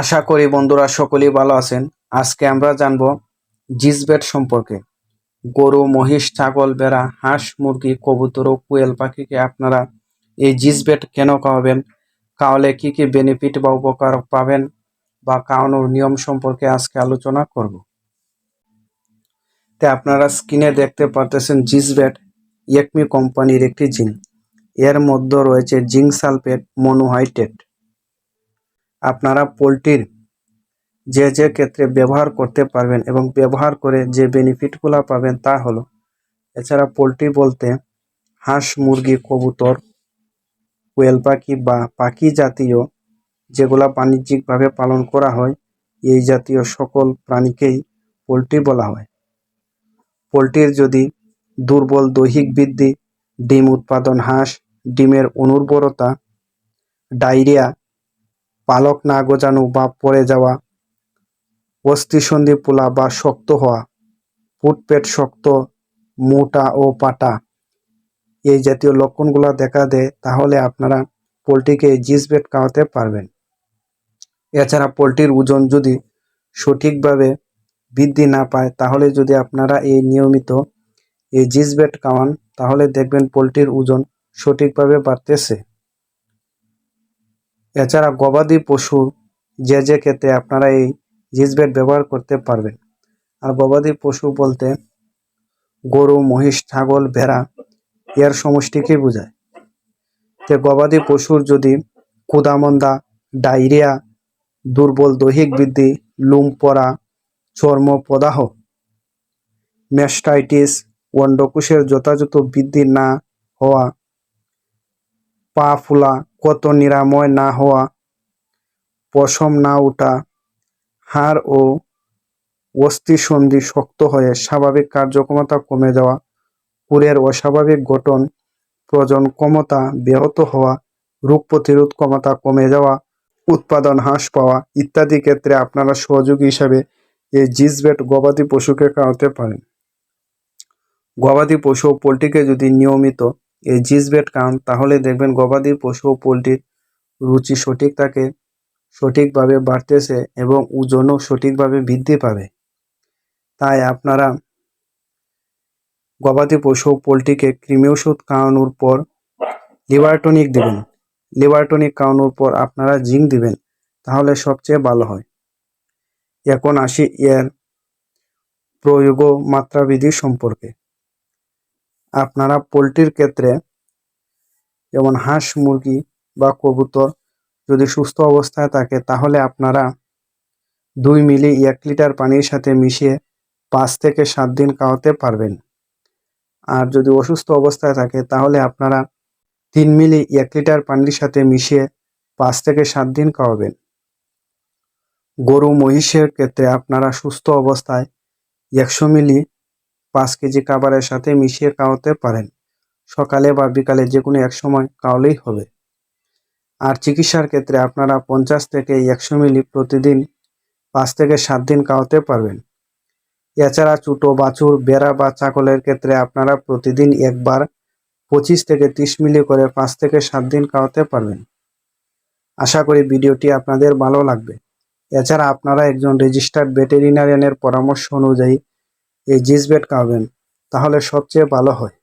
আশা করি বন্ধুরা সকলেই ভালো আছেন। আজকে আমরা জানব জিসবেট সম্পর্কে। গরু, মহিষ, ছাগল বেড়া হাঁস, মুরগি, কবুতর ও কোয়েল পাখিকে আপনারা এই জিসবেট কেন খাওয়াবেন? খাওয়ালে কি কি বেনিফিট বা উপকার পাবেন? বা খাওয়ানোর নিয়ম সম্পর্কে আজকে আলোচনা করব। তে আপনারা স্ক্রিনে দেখতে পারতেছেন জিসবেট একমি কোম্পানির একটি জিন। এর মধ্যে রয়েছে জিঙ্ক সালফেট মনোহাইড্রেট আপনারা পোলট্রির যে যে ক্ষেত্রে ব্যবহার করতে পারবেন এবং ব্যবহার করে যে বেনিফিটগুলো পাবেন তা হলো, এছাড়া পোলট্রি বলতে হাঁস, মুরগি, কবুতর, কোয়েল পাখি বা পাখি জাতীয় যেগুলা বাণিজ্যিকভাবে পালন করা হয়, এই জাতীয় সকল প্রাণীকেই পোলট্রি বলা হয়। পোলট্রির যদি দুর্বল দৈহিক বৃদ্ধি, ডিম উৎপাদন হ্রাস, ডিমের অনুর্বরতা, ডায়রিয়া পালক না গজানো বা পড়ে যাওয়া, অস্থিসন্ধি পোলা বা শক্ত হওয়া ফুটপেট শক্ত, মোটা ও পাটা। এই জাতীয় লক্ষণগুলো দেখা দেয়, তাহলে আপনারা পোলট্রিকে জিসবেট খাওয়াতে পারবেন। এছাড়া পোলট্রির ওজন যদি সঠিকভাবে বৃদ্ধি না পায়, তাহলে যদি আপনারা এই নিয়মিত এই জিসবেট খাওয়ান, তাহলে দেখবেন পোলট্রির ওজন সঠিকভাবে বাড়তেছে। এছাড়া গবাদি পশু যে যে ক্ষেত্রে আপনারা এই জিসবেট ব্যবহার করতে পারবেন। আর গবাদি পশু বলতে গরু, মহিষ, ছাগল, ভেড়া, এর সমষ্টিকেই বোঝায়। তো গবাদি পশুর যদি কুদামন্দা, ডায়রিয়া, দুর্বল দৈহিক বৃদ্ধি লুম পড়া চর্ম প্রদাহ, ম্যাস্টাইটিস অন্ডকোষের যথাযথ বৃদ্ধি না হওয়া পা ফুলা, কত নিরাময় না হওয়া, পশম না ওঠা হাড় ও অস্থিসন্ধি শক্ত হয়ে স্বাভাবিক কার্যক্ষমতা কমে যাওয়া কুরের অস্বাভাবিক গঠন, প্রজন ক্ষমতা ব্যাহত হওয়া, রোগ প্রতিরোধ ক্ষমতা কমে যাওয়া, উৎপাদন হ্রাস পাওয়া ইত্যাদি ক্ষেত্রে আপনারা সহযোগী হিসাবে এই জিসবেট গবাদি পশুকে খাওয়াতে পারেন। গবাদি পশু পোলট্রিকে যদি নিয়মিত এই জিসবেট খান তাহলে দেখবেন গবাদি পশু ও পোলট্রির রুচি সঠিক থাকে সঠিকভাবে বাড়তেছে এবং ওজনও সঠিকভাবে বৃদ্ধি পাবে। তাই আপনারা গবাদি পশু পোলট্রিকে কৃমি ওষুধ খাওয়ানোর পর লিভার টনিক দেবেন। লিভার টনিক খাওয়ানোর পর আপনারা জিঙ্ক দিবেন, তাহলে সবচেয়ে ভালো হয়। এখন আসি এর প্রয়োগ মাত্রাবিধি সম্পর্কে। আপনারা পোলট্রির ক্ষেত্রে যেমন হাঁস, মুরগি বা কবুতর যদি সুস্থ অবস্থায় থাকে, তাহলে আপনারা দুই মিলি এক লিটার পানির সাথে মিশিয়ে পাঁচ থেকে সাত দিন খাওয়াতে পারবেন। আর যদি অসুস্থ অবস্থায় থাকে, তাহলে আপনারা তিন মিলি এক লিটার পানির সাথে মিশিয়ে পাঁচ থেকে সাত দিন খাওয়াবেন। গরু, মহিষের ক্ষেত্রে আপনারা সুস্থ অবস্থায় একশো মিলি পাঁচ কেজি খাবারের সাথে মিশিয়ে খাওয়াতে পারেন। সকালে বা বিকালে যে কোনো এক সময় খাওয়ালেই হবে। আর চিকিৎসার ক্ষেত্রে আপনারা পঞ্চাশ থেকে একশো মিলি প্রতিদিন পাঁচ থেকে সাত দিন খাওয়াতে পারবেন। এছাড়া ছোটো বাছুর, বেড়া বা ছাগলের ক্ষেত্রে আপনারা প্রতিদিন একবার পঁচিশ থেকে ত্রিশ মিলি করে পাঁচ থেকে সাত দিন খাওয়াতে পারবেন। আশা করি ভিডিওটি আপনাদের ভালো লাগবে। এছাড়া আপনারা একজন রেজিস্টার্ড ভেটেরিনারিয়ানের পরামর্শ অনুযায়ী এই জিসবেট খাওয়াবেন তাহলে সবচেয়ে ভালো হয়।